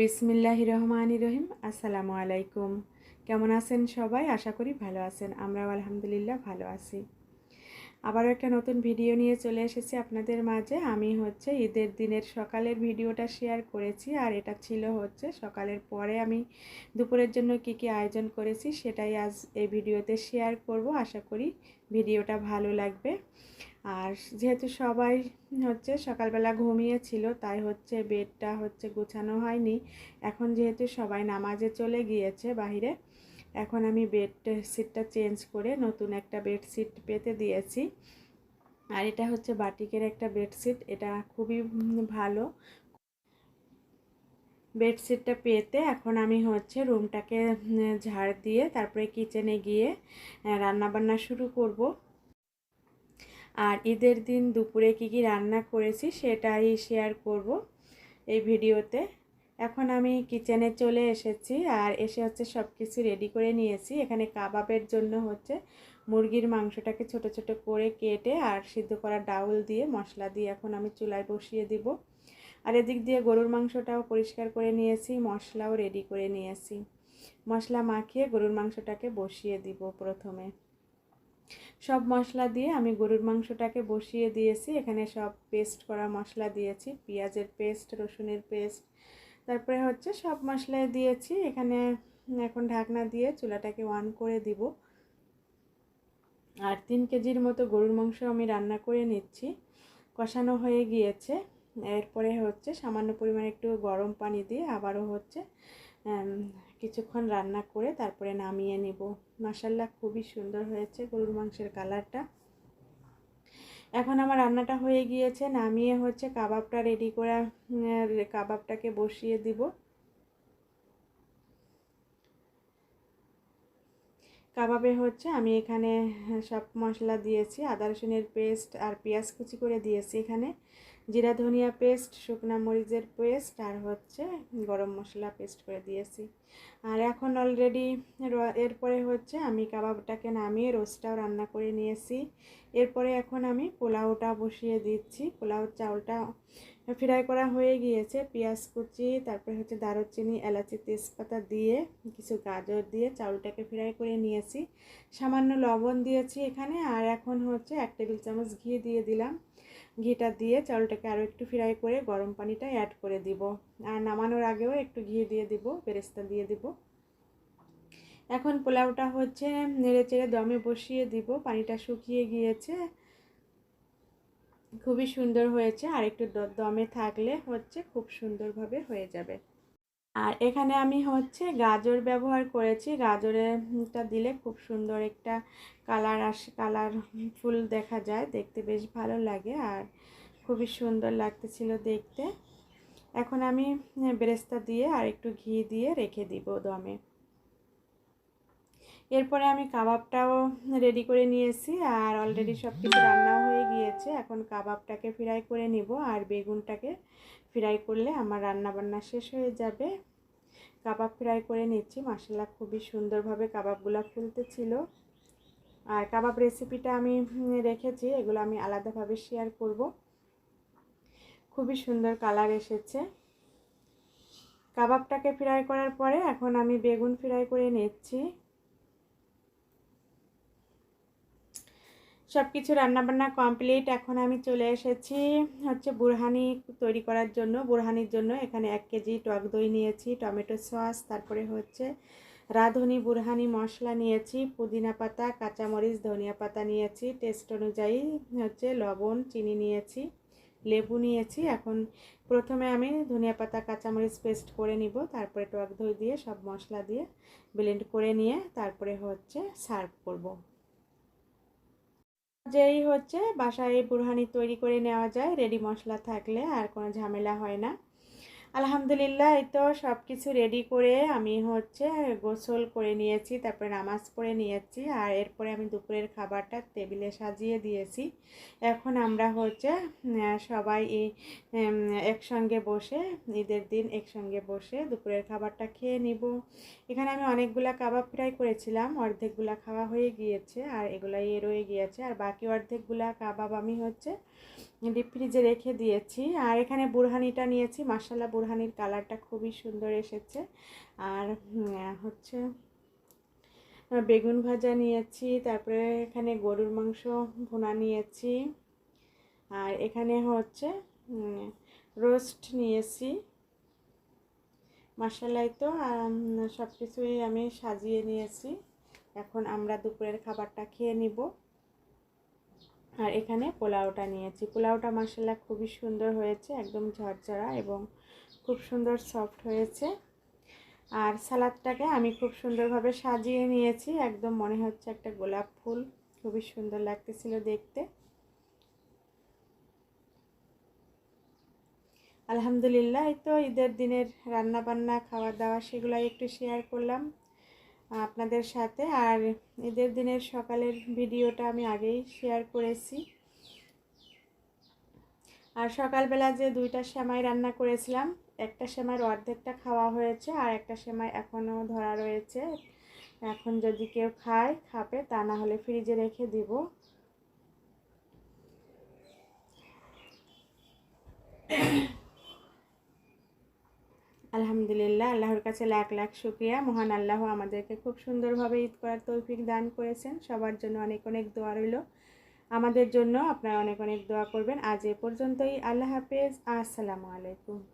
বিসমিল্লাহ রহমানি রহিম। আসসালামু আলাইকুম। কেমন আছেন সবাই? আশা করি ভালো আছেন। আমরাও আলহামদুলিল্লাহ ভালো আছি। আবারও একটা নতুন ভিডিও নিয়ে চলে এসেছি আপনাদের মাঝে। আমি হচ্ছে ঈদের দিনের সকালের ভিডিওটা শেয়ার করেছি আর এটা ছিল হচ্ছে সকালের পরে আমি দুপুরের জন্য কি কি আয়োজন করেছি সেটাই আজ এই ভিডিওতে শেয়ার করব। আশা করি ভিডিওটা ভালো লাগবে। আর যেহেতু সবাই হচ্ছে সকালবেলা ঘুমিয়েছিল তাই হচ্ছে বেডটা হচ্ছে গুছানো হয়নি। এখন যেহেতু সবাই নামাজে চলে গিয়েছে বাহিরে, এখন আমি বেড সিটটা চেঞ্জ করে নতুন একটা বেডশিট পেতে দিয়েছি। আর এটা হচ্ছে বাটিকের একটা বেডশিট এটা খুবই ভালো। বেডশিটটা পেতে এখন আমি হচ্ছে রুমটাকে ঝাড় দিয়ে তারপরে কিচেনে গিয়ে রান্নাবান্না শুরু করব। আর ঈদের দিন দুপুরে কি কি রান্না করেছি সেটাই শেয়ার করব এই ভিডিওতে। এখন আমি কিচেনে চলে এসেছি আর এসে হচ্ছে সব কিছু রেডি করে নিয়েছি। এখানে কাবাবের জন্য হচ্ছে মুরগির মাংসটাকে ছোট ছোট করে কেটে আর সিদ্ধ করা ডাউল দিয়ে মশলা দিয়ে এখন আমি চুলায় বসিয়ে দিব। আর এদিক দিয়ে গরুর মাংসটাও পরিষ্কার করে নিয়েছি, মশলাও রেডি করে নিয়েছি। মশলা মাখিয়ে গরুর মাংসটাকে বসিয়ে দিব প্রথমে। সব মশলা দিয়ে আমি গরুর মাংসটাকে বসিয়ে দিয়েছি। এখানে সব পেস্ট করা মশলা দিয়েছি, পেঁয়াজের পেস্ট, রসুনের পেস্ট। তারপরে হচ্ছে সব মশলাই দিয়েছি। এখানে এখন ঢাকনা দিয়ে চুলাটাকে অন করে দিব। আর তিন কেজির মতো গরুর মাংস আমি রান্না করে নিচ্ছি। কষানো হয়ে গিয়েছে। এরপরে হচ্ছে সামান্য পরিমাণে একটু গরম পানি দিয়ে আবারও হচ্ছে কিছুক্ষণ রান্না করে তারপরে নামিয়ে নিব। মাসাল্লা খুবই সুন্দর হয়েছে গরুর মাংসের কালারটা। এখন আমার রান্নাটা হয়ে গিয়েছে, নামিয়ে হচ্ছে কাবাবটা রেডি করে কাবাবটাকে বসিয়ে দিব। কাবাবে হচ্ছে আমি এখানে সব মশলা দিয়েছি, আদা রসুনের পেস্ট আর পেঁয়াজ কুচি করে দিয়েছি এখানে। জিরা ধনিয়া পেস্ট, শুকনা মরিচের পেস্ট আর হচ্ছে গরম মশলা পেস্ট করে দিয়েছি। আর এখন অলরেডি এরপরে হচ্ছে আমি কাবাবটাকে নামিয়ে রোস্টটাও রান্না করে নিয়েছি। এরপরে এখন আমি পোলাওটা বসিয়ে দিচ্ছি। পোলাও চাউলটা ফ্রাই করা হয়ে গিয়েছে। পেঁয়াজ কুচি, তারপরে হচ্ছে দারুচিনি, এলাচি তেজপাতা দিয়ে, কিছু গাজর দিয়ে চাউলটাকে ফ্রাই করে নিয়েছি। সামান্য লবণ দিয়েছি এখানে। আর এখন হচ্ছে এক টেবিল চামচ ঘি দিয়ে দিলাম। ঘিটা দিয়ে চাউলটাকে আরও একটু ফ্রাই করে গরম পানিটা অ্যাড করে দিব। আর নামানোর আগেও একটু ঘি দিয়ে দিব বেরেস্তা দিয়ে দিব। এখন পোলাওটা হচ্ছে নেড়ে চেড়ে দমে বসিয়ে দিব, পানিটা শুকিয়ে গিয়েছে। খুবই সুন্দর হয়েছে, আর একটু দমে থাকলে হচ্ছে খুব সুন্দরভাবে হয়ে যাবে। আর এখানে আমি হচ্ছে গাজর ব্যবহার করেছি। গাজরেরটা দিলে খুব সুন্দর একটা কালার আস কালার ফুল দেখা যায়। দেখতে বেশ ভালো লাগে আর খুবই সুন্দর লাগতেছিল দেখতে। এখন আমি বেরেস্তা দিয়ে আর একটু ঘি দিয়ে রেখে দিব দমে। এরপরে আমি কাবাবটাও রেডি করে নিয়েছি আর অলরেডি সব কিছু রান্নাও গিয়েছে, এখন কাবাবটাকে ফ্রাই করে নিব আর বেগুনটাকে ফ্রাই করলে আমার রান্না বান্না শেষ হয়ে যাবে। কাবাব ফ্রাই করে নিচ্ছি মশলা খুবই সুন্দরভাবে কাবাবগুলো ফুলতেছিল। আর কাবাব রেসিপিটা আমি রেখেছি, এগুলো আমি আলাদাভাবে শেয়ার করব। খুবই সুন্দর কালার এসেছে। কাবাবটাকে ফ্রাই করার পরে এখন আমি বেগুন ফ্রাই করে নিচ্ছি। সব কিছু রান্নাবান্না কমপ্লিট এখন আমি চলে এসেছি হচ্ছে বুরহানি তৈরি করার জন্য। বুরহানির জন্য এখানে এক কেজি টক দই নিয়েছি, টমেটো সস, তারপরে হচ্ছে রাঁধুনি বুরহানি মশলা নিয়েছি, পুদিনা পাতা, কাঁচামরিচ, ধনিয়া পাতা নিয়েছি টেস্ট অনুযায়ী হচ্ছে লবণ, চিনি নিয়েছি, লেবু নিয়েছি। এখন প্রথমে আমি ধনিয়া পাতা, কাঁচামরিচ পেস্ট করে নিব, তারপরে টক দই দিয়ে সব মশলা দিয়ে ব্লেন্ড করে নিয়ে তারপরে হচ্ছে সার্ভ করব। যেই হচ্ছে বাসায় বুরহানি তৈরি করে নেওয়া যায়, রেডি মশলা থাকলে আর কোনো ঝামেলা হয় না। আলহামদুলিল্লাহ, এই তো সব কিছু রেডি করে আমি হচ্ছে গোসল করে নিয়েছি, তারপরে নামাজ পড়ে নিয়েছি, আর এরপরে আমি দুপুরের খাবারটা টেবিলে সাজিয়ে দিয়েছি। এখন আমরা হচ্ছে সবাই একসঙ্গে বসে, ঈদের দিন একসঙ্গে বসে দুপুরের খাবারটা খেয়ে নিব। এখানে আমি অনেকগুলা কাবাব ফ্রাই করেছিলাম, অর্ধেকগুলা খাওয়া হয়ে গিয়েছে, আর এগুলাই রয়ে গিয়েছে, আর বাকি অর্ধেকগুলা কাবাব আমি হচ্ছে ডিপ ফ্রিজে রেখে দিয়েছি। আর এখানে বুরহানিটা নিয়েছি মাসালা বুরহানির কালারটা খুবই সুন্দর এসেছে। আর হচ্ছে বেগুন ভাজা নিয়েছি, তারপরে এখানে গরুর মাংস ভুনা নিয়েছি, আর এখানে হচ্ছে রোস্ট নিয়েছি। মশালাই তো সব কিছুই আমি সাজিয়ে নিয়েছি। এখন আমরা দুপুরের খাবারটা খেয়ে নিব। আর এখানে পোলাওটা নিয়েছি। পোলাওটা মশলা খুবই সুন্দর হয়েছে, একদম ঝরঝরা এবং খুব সুন্দর সফট হয়েছে। আর সালাদটাকে আমি খুব সুন্দরভাবে সাজিয়ে নিয়েছি, একদম মনে হচ্ছে একটা গোলাপ ফুল। খুবই সুন্দর লাগতেছিল দেখতে। আলহামদুলিল্লাহ, এই তো ঈদের দিনের রান্না বান্না খাওয়া দাওয়া, সেগুলাই একটু শেয়ার করলাম। আপনাদের সাথে। আর ঈদের দিনের সকালের ভিডিওটা আমি আগেই শেয়ার করেছি। আর সকালবেলা যে দুইটা সেমাই রান্না করেছিলাম, একটা সেমাইয়ের অর্ধেকটা খাওয়া হয়েছে আর একটা সেমাই এখনও ধরা রয়েছে। এখন যদি কেউ খায়, খাবে, তা না হলে ফ্রিজে রেখে দিব। আলহামদুলিল্লাহ, আল্লাহর কাছে লাখ লাখ শুক্রিয়া। মহান আল্লাহ আমাদেরকে খুব সুন্দরভাবে ঈদ করার তৌফিক দান করেছেন। সবার জন্য অনেক অনেক দোয়া রইল। আমাদের জন্য আপনারা অনেক অনেক দোয়া করবেন। আজ এ পর্যন্তই। আল্লাহ হাফেজ। আসসালামু আলাইকুম।